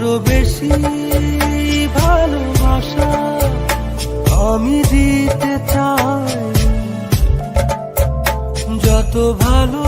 আরও বেশি ভালোবাসা আমি দিতে চাই। যত ভালো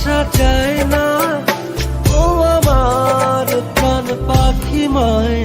আসা চায় না। ও আমার প্রাণ পাখি মায়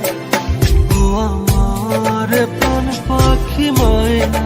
আমার প্রাণ পাখি ময়না।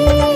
Thank you.